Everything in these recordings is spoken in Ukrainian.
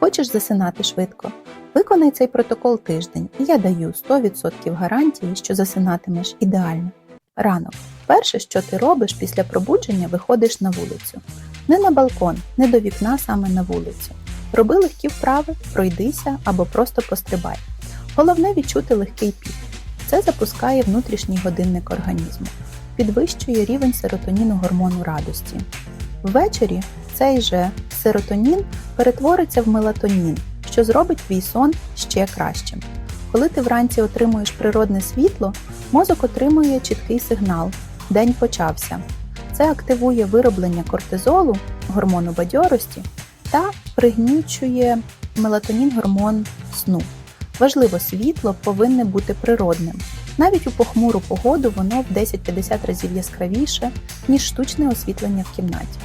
Хочеш засинати швидко? Виконай цей протокол тиждень, і я даю 100% гарантії, що засинатимеш ідеально. Ранок. Перше, що ти робиш після пробудження, виходиш на вулицю. Не на балкон, не до вікна, саме на вулицю. Роби легкі вправи, пройдися або просто пострибай. Головне відчути легкий пік. Це запускає внутрішній годинник організму, підвищує рівень серотоніну гормону радості. Ввечері цей же серотонін перетвориться в мелатонін, що зробить твій сон ще кращим. Коли ти вранці отримуєш природне світло, мозок отримує чіткий сигнал День почався. Це активує вироблення кортизолу, гормону бадьорості та пригнічує мелатонін гормон сну. Важливо, світло повинне бути природним. Навіть у похмуру погоду воно в 10-50 разів яскравіше, ніж штучне освітлення в кімнаті.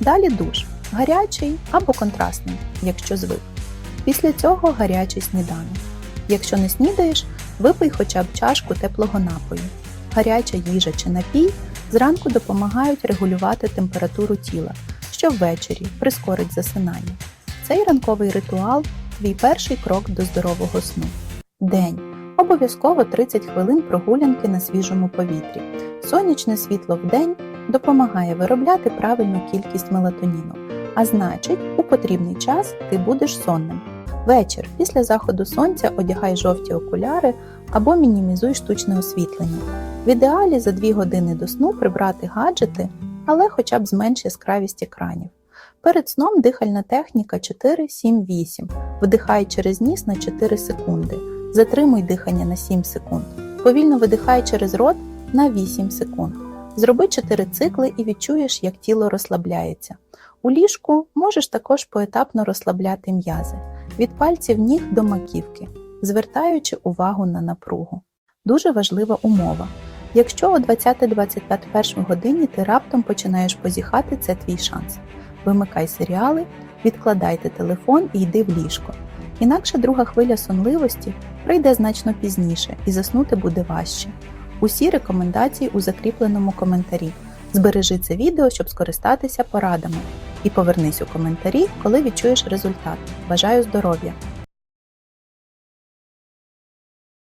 Далі душ гарячий або контрастний, якщо звик. Після цього гарячий сніданок. Якщо не снідаєш, випий хоча б чашку теплого напою. Гаряча їжа чи напій зранку допомагають регулювати температуру тіла, що ввечері прискорить засинання. Цей ранковий ритуал твій перший крок до здорового сну. День. Обов'язково 30 хвилин прогулянки на свіжому повітрі. Сонячне світло в день допомагає виробляти правильну кількість мелатоніну, а значить, у потрібний час ти будеш сонним. Вечір після заходу сонця одягай жовті окуляри або мінімізуй штучне освітлення. В ідеалі за 2 години до сну прибрати гаджети, але хоча б зменш яскравість екранів. Перед сном дихальна техніка 4-7-8. Вдихай через ніс на 4 секунди. Затримуй дихання на 7 секунд. Повільно видихай через рот на 8 секунд. Зроби 4 цикли і відчуєш, як тіло розслабляється. У ліжку можеш також поетапно розслабляти м'язи від пальців ніг до маківки, звертаючи увагу на напругу. Дуже важлива умова. Якщо о 20-21 годині ти раптом починаєш позіхати, це твій шанс. Вимикай серіали, відкладайте телефон і йди в ліжко. Інакше друга хвиля сонливості прийде значно пізніше і заснути буде важче. Усі рекомендації у закріпленому коментарі. Збережи це відео, щоб скористатися порадами. І повернись у коментарі, коли відчуєш результат. Бажаю здоров'я!